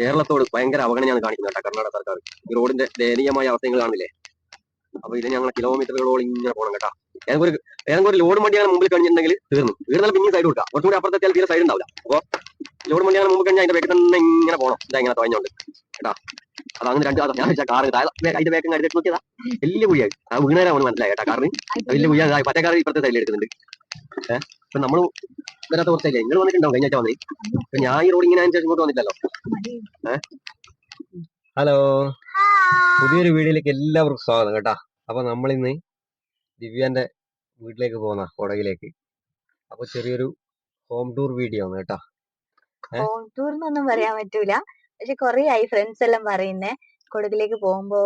കേരളത്തോട് ഭയങ്കര അവഗണനയാണ് കാണിക്കുന്നത് കേട്ടോ കർണാടക സർക്കാർ. ഈ റോഡിന്റെ ദയനീയമായ അവസ്ഥകൾ കാണില്ലേ? അപ്പൊ ഇത് ഞങ്ങൾ കിലോമീറ്ററുകളോളം ഇങ്ങനെ പോകണം കേട്ടോ. ഏതെങ്കിലും ഒരു ഏതെങ്കിലും ഒരു ലോഡ് വണ്ടിയാണ് മുമ്പിൽ കഴിഞ്ഞിട്ടുണ്ടെങ്കിൽ തീർന്നു. തീർന്നാൽ പിന്നെ സൈഡ് കൂടി അപ്പുറത്തെത്തിയാൽ തീരെ സൈഡ് ഉണ്ടാവില്ല. അപ്പൊ ലോഡ് വണ്ടിയാണ് മുമ്പ് കഴിഞ്ഞാൽ അതിന്റെ വേഗം തന്നെ ഇങ്ങനെ പോകണം ഇതാ ഇങ്ങനെ തുഴഞ്ഞുണ്ട്. കേട്ടാ? അത് അങ്ങനെ രണ്ട് ഞാൻ വെച്ചാൽ കാറ് അതിന്റെ വേഗം കരുതി നോക്കിയതാ. വലിയ കുഴിയായി. ആ വീണേരാ അവന് മനസ്സിലായി കേട്ടാ കാറിന് വലിയ കുഴിയാ പറ്റേ കാർ ഇപ്പുറത്തെ സൈഡിൽ എടുക്കുന്നുണ്ട്. ഏഹ് അപ്പൊ നമ്മൾ വരാത്ത കുറച്ചേ നിങ്ങൾ വന്നിട്ടുണ്ടാവും കഴിഞ്ഞ ആഴ്ച വന്നേ ഞാൻ ഈ റോഡ് ഇങ്ങനെ അനുസരിച്ച് ഇങ്ങോട്ട് വന്നിട്ടല്ലോ ഹലോ. പുതിയൊരു വീഡിയോയിലേക്ക് എല്ലാവർക്കും സ്വാഗതം കേട്ടാ. അപ്പൊ നമ്മളിന്ന് ദിവ്യാന്റെ വീട്ടിലേക്ക് പോകുന്ന കൊടകിലേക്ക്. അപ്പൊ ചെറിയൊരു ഹോം ടൂർ വീഡിയോ ആണ് കേട്ടാ? ഹോം ടൂർ എന്നൊന്നും പറയാൻ പറ്റൂല. പക്ഷെ കൊറേ ആയി ഫ്രണ്ട്സ് എല്ലാം പറയുന്നേ. കൊടുക്കിലേക്ക് പോകുമ്പോ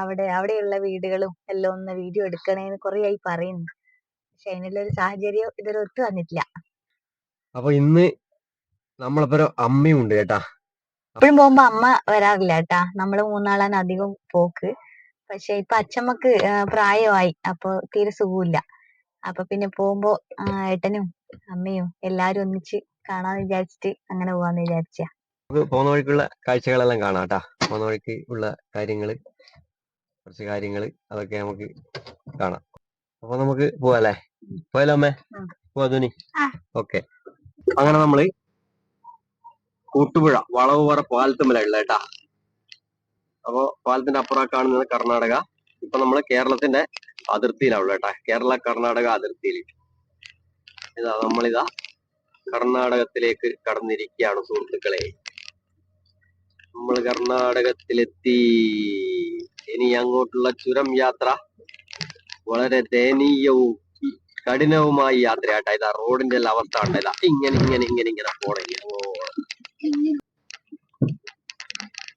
അവിടെ അവിടെയുള്ള വീടുകളും എല്ലാം ഒന്ന് വീഡിയോ എടുക്കണേന്ന് കൊറേ ആയി പറയുന്നു. പക്ഷെ അതിനുള്ള ഒരു സാഹചര്യം ഇതുവരെ ഒത്തു വന്നിട്ടില്ല. അപ്പൊ ഇന്ന് നമ്മളിപ്പോ അമ്മയും ഉണ്ട് കേട്ടാ. എപ്പോഴും പോകുമ്പോ അമ്മ വരാറില്ല കേട്ടാ നമ്മൾ മൂന്നാളാണ് അധികം പോക്ക്. പക്ഷെ ഇപ്പൊ അച്ഛമ്മക്ക് പ്രായമായി. അപ്പൊ തീരെ സുഖമില്ല അപ്പൊ പിന്നെ പോകുമ്പോ ഏട്ടനും അമ്മയും എല്ലാരും ഒന്നിച്ച് കാണാന്ന് വിചാരിച്ചിട്ട് അങ്ങനെ പോവാന്ന് വിചാരിച്ച. പോകുന്ന വഴിക്കുള്ള കാഴ്ചകളെല്ലാം കാണാം കേട്ടാ. പോകുന്ന വഴിക്ക് ഉള്ള കാര്യങ്ങൾ കുറച്ച് കാര്യങ്ങൾ അതൊക്കെ നമുക്ക് കാണാം. അപ്പൊ നമുക്ക് പോവാല്ലേ? പോയാലോ അമ്മേ? പോവാ ധോനി. ഓക്കെ. അങ്ങനെ നമ്മൾ കൂട്ടുപുഴ വളവുപാറ പാലത്തുമ്പലുള്ള കേട്ടാ. അപ്പൊ പാലത്തിന്റെ അപ്പുറം കാണുന്നത് കർണാടക. ഇപ്പൊ നമ്മൾ കേരളത്തിന്റെ അതിർത്തിയിലാവുള്ള കേട്ടാ. കേരള കർണാടക അതിർത്തിയിൽ. ഇതാ നമ്മളിതാ കർണാടകത്തിലേക്ക് കടന്നിരിക്കുകയാണ് സുഹൃത്തുക്കളെ. നമ്മൾ കർണാടകത്തിലെത്തി. ഇനി അങ്ങോട്ടുള്ള ചുരം യാത്ര വളരെ ദയനീയവും കഠിനവുമായ യാത്രയാട്ടാ. ഇതാ റോഡിന്റെ എല്ലാം അവസ്ഥ ഉണ്ട് ഇതാ ഇങ്ങനെ ഇങ്ങനെ ഇങ്ങനെ ഇങ്ങനെ പോണെങ്കിൽ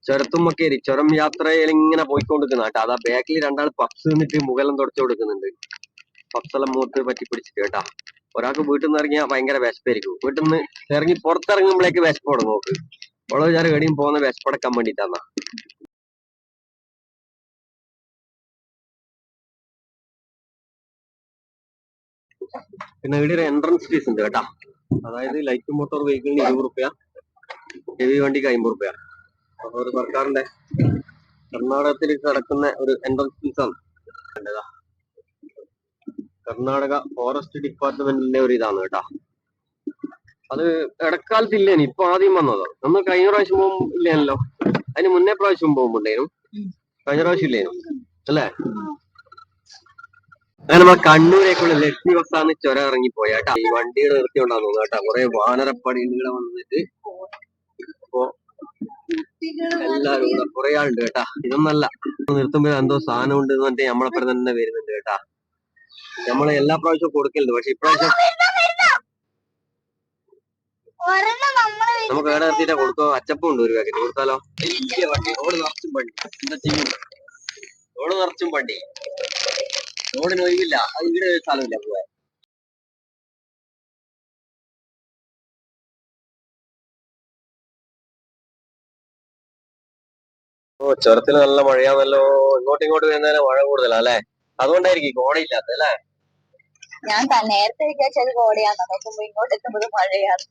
ചുരത്തുമൊക്കെ ചുരം യാത്രയിൽ ഇങ്ങനെ പോയിക്കൊണ്ടിരിക്കുന്ന കേട്ടാ. അതാ ബാക്കിൽ രണ്ടാൾ പപ്സ് നിന്നിട്ട് മുഖലം തുടച്ചു കൊടുക്കുന്നുണ്ട്. പപ്സെല്ലാം മൂത്ത് പറ്റി പിടിച്ചിട്ട് കേട്ടാ. ഒരാൾക്ക് വീട്ടിൽ നിന്ന് ഇറങ്ങിയാൽ ഭയങ്കര വിശപ്പായിരിക്കും. വീട്ടിൽ നിന്ന് ഇറങ്ങി പുറത്തിറങ്ങുമ്പോഴേക്ക് വിശപ്പ് തുടങ്ങും നോക്ക് ഉള്ള വിചാരം എവിടെയും പോകുന്ന വിശപ്പടക്കാൻ വേണ്ടിട്ടാന്നാ പിന്നെ ഇവിടെ ഒരു എൻട്രൻസ് ഫീസ് ഉണ്ട് കേട്ടാ. അതായത് ലൈറ്റ് മോട്ടോർ വെഹിക്കിളിന് ഇരുപത് റുപ്യ ഹെവി വണ്ടിക്ക് അമ്പത് റുപ്യ. അപ്പൊ ഒരു സർക്കാരിന്റെ കർണാടകത്തിൽ കിടക്കുന്ന ഒരു എൻട്രൻസ് ഫീസാണ് ആണ്. കർണാടക ഫോറസ്റ്റ് ഡിപ്പാർട്ട്മെന്റിന്റെ ഒരു ഇതാണ് കേട്ടാ. അത് ഇടക്കാലത്ത് ഇല്ലേനി ഇപ്പൊ ആദ്യം വന്നത്. നമ്മൾ കഴിഞ്ഞ പ്രാവശ്യം പോകുമ്പോ ഇല്ലേനല്ലോ. അതിന് മുന്നേ പ്രാവശ്യം പോകുമ്പോണ്ടേനും. കഴിഞ്ഞ പ്രാവശ്യം ഇല്ലേനും അല്ലേ? അങ്ങനെ നമ്മൾ കണ്ണൂരേക്കുള്ള ലക്ഷ്മി ബസ്സാന്ന് ചുരം ഇറങ്ങി പോയാട്ടാ ഈ വണ്ടികൾ നിർത്തിയോണ്ടാന്ന് ഉണ്ടാകുന്നു കേട്ടാ. കുറെ വാനരപ്പടി ഇവിടെ വന്നിട്ട് അപ്പൊ എല്ലാരും കുറെ ആളുണ്ട് കേട്ടാ. ഇതൊന്നല്ല നിർത്തുമ്പോ എന്തോ സാധനം ഉണ്ട് എന്ന് പറഞ്ഞിട്ട് നമ്മളെപ്പുറം തന്നെ വരുന്നുണ്ട് കേട്ടാ. നമ്മളെ എല്ലാ പ്രാവശ്യവും കൊടുക്കലുണ്ട്. പക്ഷെ ഇപ്രാവശ്യം നമുക്ക് എവിടെ നിർത്തിയിട്ടാ കൊടുക്കോ അച്ചപ്പം ഉണ്ട് ഒരു പാക്കറ്റ് കൊടുത്താലോ? വലിയ വണ്ടി. റോഡ് നിറച്ചും വണ്ടി എന്താ ചെയ്യും റോഡ് നിറച്ചും വണ്ടി റോഡിന് ഒഴിവില്ല. അത് ഇവിടെ ഒരു സ്ഥലമില്ല പോവാൻ. ഓ ചുരത്തിൽ നല്ല മഴയാണല്ലോ ഇങ്ങോട്ടും ഇങ്ങോട്ട് വരുന്നതിന് മഴ കൂടുതലാ അല്ലേ? അതുകൊണ്ടായിരിക്കും കോടയില്ലാത്ത അല്ലേ? ഞാൻ നേരത്തെ വിചാരിച്ചത് കോടയാന്ന് നോക്കുമ്പോ ഇങ്ങോട്ട് മഴയാണ്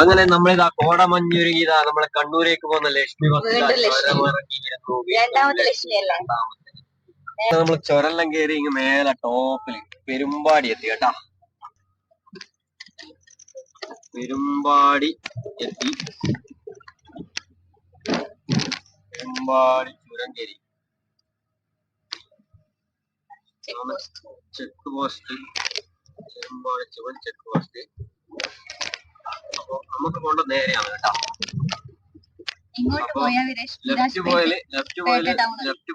അങ്ങനെ നമ്മളിതാ കോടമഞ്ഞുരുങ്ങി ഇതാ നമ്മളെ കണ്ണൂരേക്ക് പോകുന്ന ലക്ഷ്മി ബസ് രണ്ടാമത്തെ ലക്ഷ്മി അല്ലേ നമ്മൾ ചൊരെല്ലാം കയറി ഇങ്ങ് മേലെ ടോപ്പിൽ പെരുമ്പാടി എത്തി കേട്ടാ. പെരുമ്പാടി എത്തി. പെരുമ്പാടി ചുരം കയറി ചെക്ക് പോസ്റ്റ് പെരുമ്പാടി ചുവൻ ചെക്ക് പോസ്റ്റ് അപ്പൊ നമുക്ക് പോണ്ട നേരെയാണ് കേട്ടാ. ഇങ്ങോട്ട് പോയാൽ ലെഫ്റ്റ്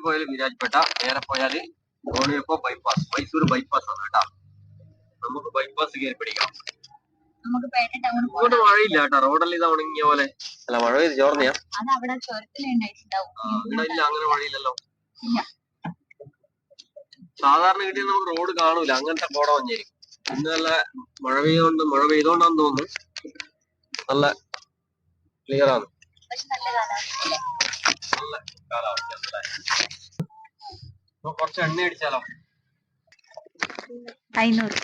പോയാൽ വിരാജ്പേട്ട. നേരെ പോയാൽ ഗോളിയപ്പോ ബൈപ്പാസ് മൈസൂർ ബൈപ്പാസ് ആണ് കേട്ടാ. നമുക്ക് ബൈപ്പാസ് കയറി പിടിക്കാം ഇങ്ങോട്ട് മഴയില്ല കേട്ടാ. റോഡെല്ലാം ഇത് ഉണങ്ങിയ പോലെ. അല്ല മഴ പെയ്ത് ചോർന്നയാ. അത് അവിടെ ചുരത്തിലുണ്ടായിട്ടുണ്ടാവും ഇവിടെ ഇല്ല. അങ്ങനെ മഴയില്ലല്ലോ. സാധാരണ കിട്ടിയ നമുക്ക് റോഡ് കാണൂല. അങ്ങനത്തെ കോട മഞ്ഞായിരിക്കും ഇന്ന് നല്ല മഴ പെയ്തോണ്ട് മഴ പെയ്തോണ്ടാന്ന് തോന്നുന്നു. നല്ല ക്ലിയർ ആണ്. പക്ഷെ നല്ല കാലാവസ്ഥ നല്ല കാലാവസ്ഥ കുറച്ച് എണ്ണ അടിച്ചാലോ? അയിനൂറ്.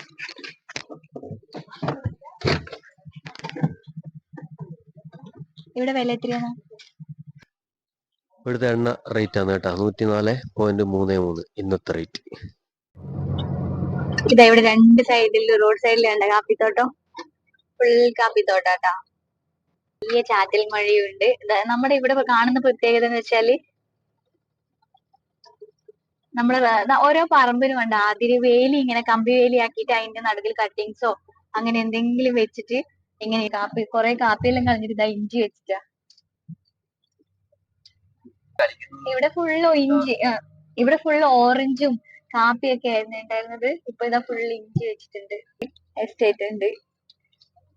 ഇവിടെ വില എത്രയാണ്? ഇവിടുത്തെ എണ്ണ റേറ്റ് ആണ് കേട്ടോ. നൂറ്റി നാല് പോയിന്റ് മൂന്ന് മൂന്ന്. ഇന്നത്തെ റേറ്റ് ഇതാ ഇവിടെ രണ്ട് സൈഡിൽ റോഡ് സൈഡിലുണ്ട് കാപ്പിത്തോട്ടം. ഫുൾ കാപ്പിത്തോട്ടാട്ടാ വലിയ ചാറ്റൽ മഴയുണ്ട്. നമ്മുടെ ഇവിടെ കാണുന്ന പ്രത്യേകത എന്ന് വെച്ചാൽ നമ്മൾ ഓരോ പറമ്പിനും ഉണ്ട് ആദ്യം വേലി ഇങ്ങനെ കമ്പി വേലി ആക്കിയിട്ട് അതിന്റെ നടുവിൽ കട്ടിങ്സോ അങ്ങനെ എന്തെങ്കിലും വെച്ചിട്ട് ഇങ്ങനെ കാപ്പി കുറെ കാപ്പിയെല്ലാം കളഞ്ഞിട്ട് ഇതാ ഇഞ്ചി വെച്ചിട്ടാ. ഇവിടെ ഫുള്ള് ഇഞ്ചി ഇവിടെ ഫുള്ള് ഓറഞ്ചും കാപ്പിയൊക്കെ ആയിരുന്നു ഉണ്ടായിരുന്നത്. ഇപ്പൊ ഇതാ ഫുൾ ഇഞ്ചി വെച്ചിട്ടുണ്ട്. എസ്റ്റേറ്റ് ഉണ്ട്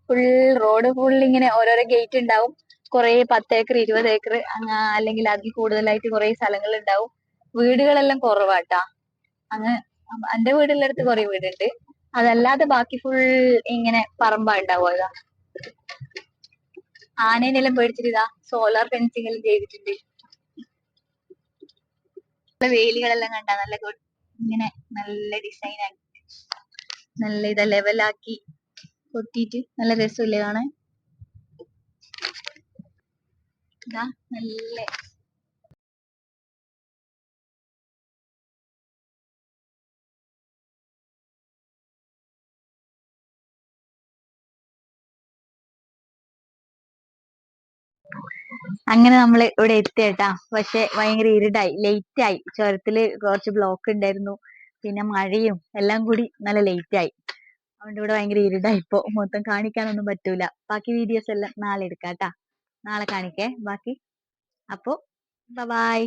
ഫുൾ റോഡ് ഫുൾ ഇങ്ങനെ ഓരോരോ ഗേറ്റ് ഉണ്ടാവും കുറെ പത്ത് ഏക്കർ ഇരുപത് ഏക്കർ അല്ലെങ്കിൽ അതിൽ കൂടുതലായിട്ട് കുറെ സ്ഥലങ്ങൾ ഉണ്ടാവും വീടുകളെല്ലാം കുറവാട്ടാ. അങ്ങ് എന്റെ വീടിലടുത്ത് കുറെ വീടുണ്ട്. അതല്ലാതെ ബാക്കി ഫുൾ ഇങ്ങനെ പറമ്പാ ഉണ്ടാവുക ആനേനെല്ലാം പേടിച്ചിട്ട് സോളാർ ഫെൻസിംഗ് എല്ലാം ചെയ്തിട്ടുണ്ട്. വേലികളെല്ലാം കണ്ട നല്ല ഇങ്ങനെ നല്ല ഡിസൈൻ ആക്കി നല്ല ഇത് ലെവലാക്കി കൊത്തിയിട്ട് നല്ല രസമില്ലേ കാണാൻ? ഇതാ നല്ല അങ്ങനെ നമ്മൾ ഇവിടെ എത്തിയട്ടാ പക്ഷെ ഭയങ്കര ഇരുടായി ലേറ്റ് ആയി. ചുരത്തിൽ കുറച്ച് ബ്ലോക്ക് ഉണ്ടായിരുന്നു. പിന്നെ മഴയും എല്ലാം കൂടി നല്ല ലേറ്റ് ആയി. അതുകൊണ്ട് ഇവിടെ ഭയങ്കര ഇരുടായിപ്പോ മൊത്തം കാണിക്കാനൊന്നും പറ്റൂല. ബാക്കി വീഡിയോസ് എല്ലാം നാളെ എടുക്കാട്ടാ. നാളെ കാണിക്കേ. ബാക്കി. അപ്പൊ ബൈ